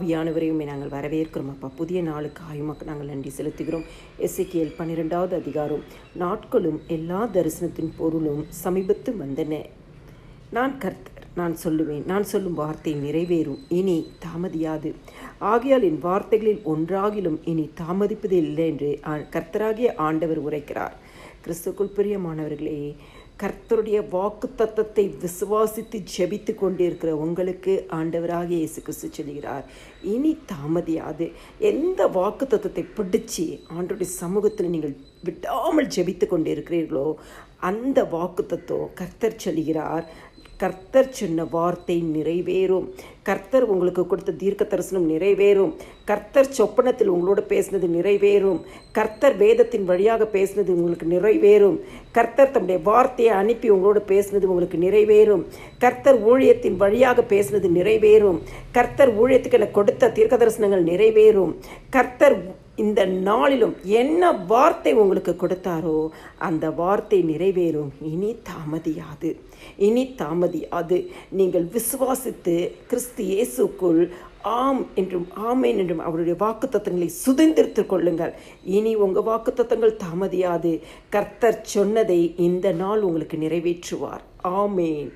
ஆவியானவரையுமே நாங்கள் வரவேற்கிறோம். அப்பா புதிய நாளுக்கு ஆயுமாக்கு நாங்கள் நன்றி செலுத்துகிறோம். எஸ்ஐகேஎல் பன்னிரெண்டாவது அதிகாரம். நாட்களும் எல்லா தரிசனத்தின் பொருளும் சமீபத்து வந்தன. நான் கர்த்தர் நான் சொல்லுவேன் நான் சொல்லும் வார்த்தை நிறைவேறும். இனி தாமதியாது. ஆகையால் என் வார்த்தைகளில் ஒன்றாகிலும் இனி தாமதிப்பது இல்லை என்று கர்த்தராகிய ஆண்டவர் உரைக்கிறார். கிறிஸ்துக்குள் பிரியமானவர்களே கர்த்தருடைய வாக்கு தத்தத்தை விசுவாசித்து ஜெபித்து கொண்டிருக்கிற உங்களுக்கு ஆண்டவராக இயேசு கிறிஸ்து சொல்கிறார் இனி தாமதியாது. எந்த வாக்கு தத்தத்தை பிடிச்சி ஆண்டோடைய சமூகத்தில் நீங்கள் விடாமல் ஜெபித்து கொண்டிருக்கிறீர்களோ அந்த வாக்கு தத்துவம் கர்த்தர் சொல்கிறார் கர்த்தர் சொன்ன வார்த்தை நிறைவேறும். கர்த்தர் உங்களுக்கு கொடுத்த தீர்க்க தரிசனம் நிறைவேறும். கர்த்தர் சொப்பனத்தில் உங்களோட பேசினது நிறைவேறும். கர்த்தர் வேதத்தின் வழியாக பேசினது உங்களுக்கு நிறைவேறும். கர்த்தர் தம்முடைய வார்த்தையை அனுப்பி உங்களோட பேசினது உங்களுக்கு நிறைவேறும். கர்த்தர் ஊழியத்தின் வழியாக பேசினது நிறைவேறும். கர்த்தர் ஊழியத்துக்கு எனக்கு கொடுத்த தீர்க்க தரிசனங்கள் நிறைவேறும். கர்த்தர் இந்த நாளிலும் என்ன வார்த்தை உங்களுக்கு கொடுத்தாரோ அந்த வார்த்தை நிறைவேறும். இனி தாமதியாது. இனி தாமதியாது. நீங்கள் விசுவாசித்து கிறிஸ்து இயேசுக்குள் ஆம் என்றும் ஆமேன் என்றும் அவருடைய வாக்குத்தத்தங்களை சுதந்திரித்துக் கொள்ளுங்கள். இனி உங்கள் வாக்குத்தத்தங்கள் தாமதியாது. கர்த்தர் சொன்னதை இந்த நாள் உங்களுக்கு நிறைவேற்றுவார். ஆமேன்.